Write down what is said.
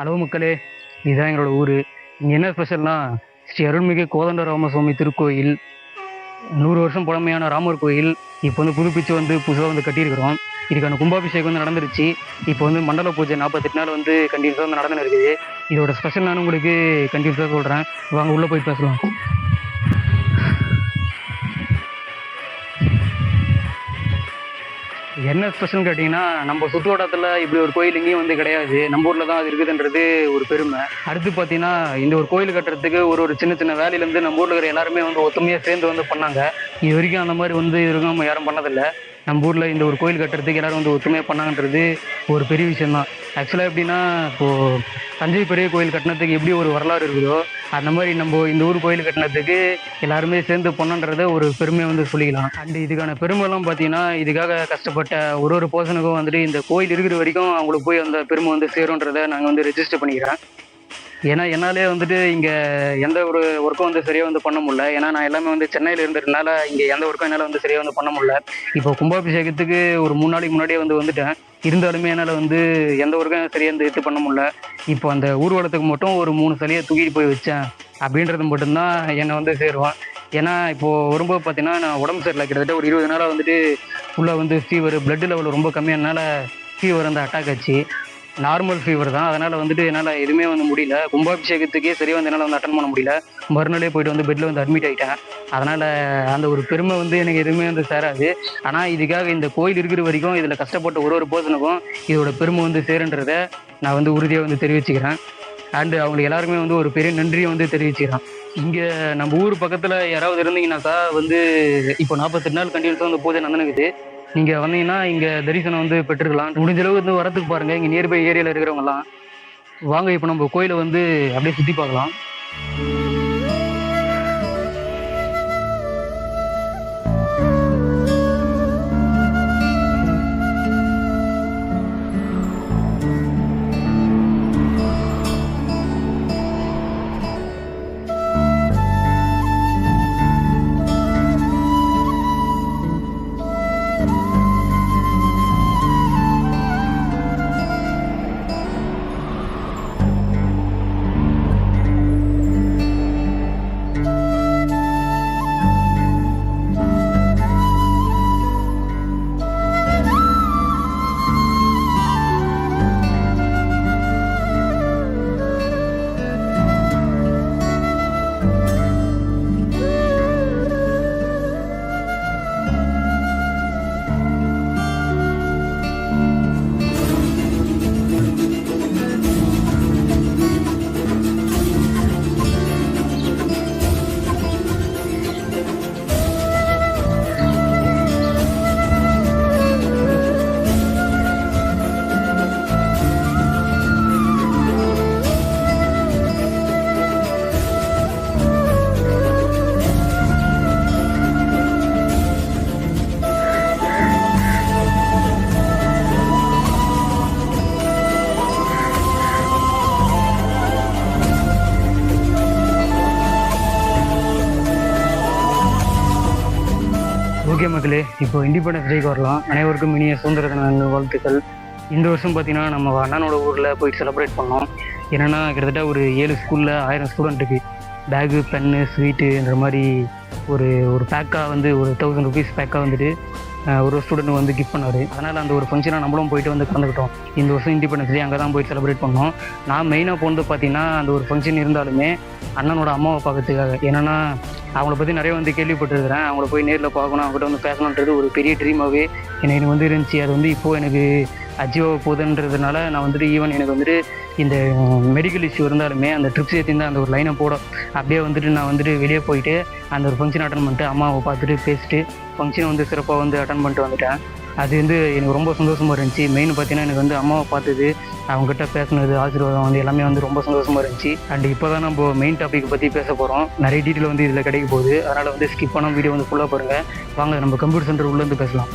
அளவு மக்களே இதுதான் எங்களோட ஊர். இங்கே என்ன ஸ்பெஷல்னா ஸ்ரீ அருள்மிகு கோதண்ட ராமசுவாமி திருக்கோயில். நூறு வருஷம் பழமையான ராமர் கோயில். இப்போ வந்து புதுப்பிச்சு வந்து புதுசாக வந்து கட்டியிருக்கிறோம். இதுக்கான கும்பாபிஷேகம் வந்து நடந்துருச்சு. இப்போ வந்து மண்டல பூஜை நாற்பத்தெட்டு நாள் வந்து கண்டினியூஸாக வந்து நடந்துன்னு இருக்குது. இதோட ஸ்பெஷல் நான் உங்களுக்கு கண்டினியூஸாக சொல்கிறேன் வாங்க உள்ளே போய் பேசலாம். என்ன ஸ்பெஷல்னு கேட்டிங்கன்னா நம்ம சுற்றுவட்டத்தில் இப்படி ஒரு கோயில் எங்கேயும் வந்து கிடையாது. நம்ம ஊரில் தான் அது இருக்குதுன்றது ஒரு பெருமை. அடுத்து பார்த்தீங்கன்னா இந்த ஒரு கோயில் கட்டுறதுக்கு ஒரு ஒரு சின்ன சின்ன வேலையிலேருந்து நம்ம ஊரில் இருக்கிற எல்லாருமே வந்து ஒத்துமையாக சேர்ந்து வந்து பண்ணாங்க. இது வரைக்கும் அந்த மாதிரி வந்து இது வரைக்கும் நம்ம யாரும் பண்ணதில்லை. நம்ம ஊரில் இந்த ஒரு கோயில் கட்டுறதுக்கு எல்லோரும் வந்து ஒத்துமையாக பண்ணாங்கன்றது ஒரு பெரிய விஷயம்தான். ஆக்சுவலாக எப்படின்னா இப்போது தஞ்சை பெரிய கோயில் கட்டினதுக்கு எப்படி ஒரு வரலாறு இருக்குதோ அந்த மாதிரி நம்ம இந்த ஊர் கோயில் கட்டினதுக்கு எல்லாருமே சேர்ந்து பண்ணன்றத ஒரு பெருமையை வந்து சொல்லிக்கலாம். அண்ட் இதுக்கான பெருமைலாம் பார்த்தீங்கன்னா இதுக்காக கஷ்டப்பட்ட ஒரு ஒரு பர்சனுக்கும் வந்துட்டு இந்த கோயில் இருக்கிற வரைக்கும் அவங்களுக்கு போய் அந்த பெருமை வந்து சேரும்ன்றதை நாங்கள் வந்து ரெஜிஸ்டர் பண்ணிக்கிறேன். ஏன்னா என்னாலே வந்துட்டு இங்கே எந்த ஒரு ஒர்க்கும் வந்து சரியாக வந்து பண்ண முடியல. ஏன்னா நான் எல்லாமே வந்து சென்னையில் இருந்ததுனால இங்கே எந்த ஒர்க்கும் என்னால் வந்து சரியாக வந்து பண்ண முடியல. இப்போ கும்பாபிஷேகத்துக்கு ஒரு மூணு நாளைக்கு முன்னாடியே வந்து வந்துட்டேன். இருந்தாலுமே என்னால் வந்து எந்த ஒர்க்கும் சரியாக வந்து இது பண்ண முடியல. இப்போ அந்த ஊர்வலத்துக்கு மட்டும் ஒரு மூணு சிலையை தூக்கிட்டு போய் வச்சேன். அப்படின்றது மட்டும்தான் என்னை வந்து சேருவான். ஏன்னா இப்போது வரும்போது பார்த்தீங்கன்னா நான் உடம்பு சரியில்லை. கிட்டத்தட்ட ஒரு இருபது நாளாக வந்துட்டு ஃபுல்லாக வந்து ஃபீவர் பிளட் லெவல் ரொம்ப கம்மியானனால ஃபீவர் வந்து அட்டாக் ஆச்சு. நார்மல் ஃபீவர் தான். அதனால் வந்துட்டு என்னால் எதுவுமே வந்து முடியல. கும்பாபிஷேகத்துக்கே சரியாக வந்து என்னால் வந்து அட்டன் பண்ண முடியல. மறுநாளே போயிட்டு வந்து பெட்டில் வந்து அட்மிட் ஆகிட்டேன் அதனால் அந்த ஒரு பெருமை வந்து எனக்கு எதுவுமே வந்து சேராது. ஆனால் இதுக்காக இந்த கோயில் இருக்கிற வரைக்கும் இதில் கஷ்டப்பட்ட ஒரு ஒரு பர்சனுக்கும் இதோட பெருமை வந்து சேருன்றத நான் வந்து உறுதியாக வந்து தெரிவிச்சுக்கிறேன். அண்டு அவங்களுக்கு எல்லாருக்குமே வந்து ஒரு பெரிய நன்றியை வந்து தெரிவிச்சுக்கிறேன். இங்கே நம்ம ஊர் பக்கத்தில் யாராவது இருந்தீங்கன்னாக்கா வந்து இப்போ நாற்பத்தெட்டு நாள் கண்டினியூஸாக வந்து பூஜை நடந்துனுக்குது நீங்கள் வந்தீங்கன்னா இங்கே தரிசனம் வந்து பெற்றுக்கலாம் முடிஞ்ச அளவுக்கு வந்து வரத்துக்கு பாருங்கள் இங்கே நியர்பை ஏரியாவில் இருக்கிறவங்கலாம் வாங்க இப்போ நம்ம கோயிலை வந்து அப்படியே சுற்றி பார்க்கலாம். ஓகே மக்களே இப்போ இண்டிபெண்டன்ஸ் டேக்கு வரலாம். அனைவருக்கும் இனிய சுதந்திர தின வாழ்த்துக்கள். இந்த வருஷம் பார்த்தீங்கன்னா நம்ம அண்ணனோட ஊரில் போயிட்டு செலிப்ரேட் பண்ணோம். என்னென்னா கிட்டத்தட்ட ஒரு ஏழு ஸ்கூலில் ஆயிரம் ஸ்டூடெண்ட்டுக்கு பேகு பென்னு ஸ்வீட்டுன்ற மாதிரி ஒரு ஒரு பேக்காக வந்து ஒரு தௌசண்ட் ருபீஸ் பேக்காக வந்துட்டு ஒரு ஸ்டூடெண்ட் வந்து கிஃப்ட் பண்ணார். அதனால் அந்த ஒரு ஃபங்க்ஷனாக நம்மளும் போயிட்டு வந்து கலந்துக்கிட்டோம். இந்த வருஷம் இண்டிபெண்டன்ஸ் டே அங்கே தான் போயிட்டு செலிப்ரேட் பண்ணோம். நான் மெயினாக போனது பார்த்தீங்கன்னா அந்த ஒரு ஃபங்க்ஷன் இருந்தாலுமே அண்ணனோட அம்மாவை பார்க்கறதுக்காக என்னென்னா அவங்கள பற்றி நிறைய வந்து கேள்விப்பட்டிருக்கிறேன். அவங்கள போய் நேரில் பார்க்கணும். அவங்ககிட்ட வந்து பேசணுன்றது ஒரு பெரிய ட்ரீமாகவே எனக்கு வந்து இருந்துச்சு. அது வந்து இப்போது எனக்கு அச்சீவ் போகுதுன்றதுனால நான் வந்துட்டு ஈவன் எனக்கு வந்துட்டு இந்த மெடிக்கல் இஷ்யூ இருந்தாலுமே அந்த ட்ரிப்ஸ் ஏற்றிருந்த அந்த ஒரு லைனை போட அப்படியே வந்துட்டு நான் வந்துட்டு வெளியே போயிட்டு அந்த ஒரு ஃபங்க்ஷன் அட்டன் பண்ணிட்டு அம்மாவை பார்த்துட்டு பேசிட்டு ஃபங்க்ஷனை வந்து சிறப்பாக வந்து அட்டன் பண்ணிட்டு வந்துட்டேன். அது வந்து எனக்கு ரொம்ப சந்தோஷமாக இருந்துச்சு. மெயின் பார்த்தீங்கன்னா எனக்கு வந்து அம்மாவை பார்த்தது அவங்ககிட்ட பேசினது ஆசீர்வாதம் வந்து எல்லாமே வந்து ரொம்ப சந்தோஷமாக இருந்துச்சு. அண்ட் இப்போ தான் நம்ம மெயின் டாபிக் பற்றி பேச போகிறோம் நிறைய டீட்டெயில் வந்து இதில் கிடைக்க போகுது. அதனால் வந்து ஸ்கிப் பண்ணாம வீடியோ வந்து ஃபுல்லாக பாருங்கள் வாங்க நம்ம கம்ப்யூட்டர் சென்டர் உள்ளேருந்து பேசலாம்.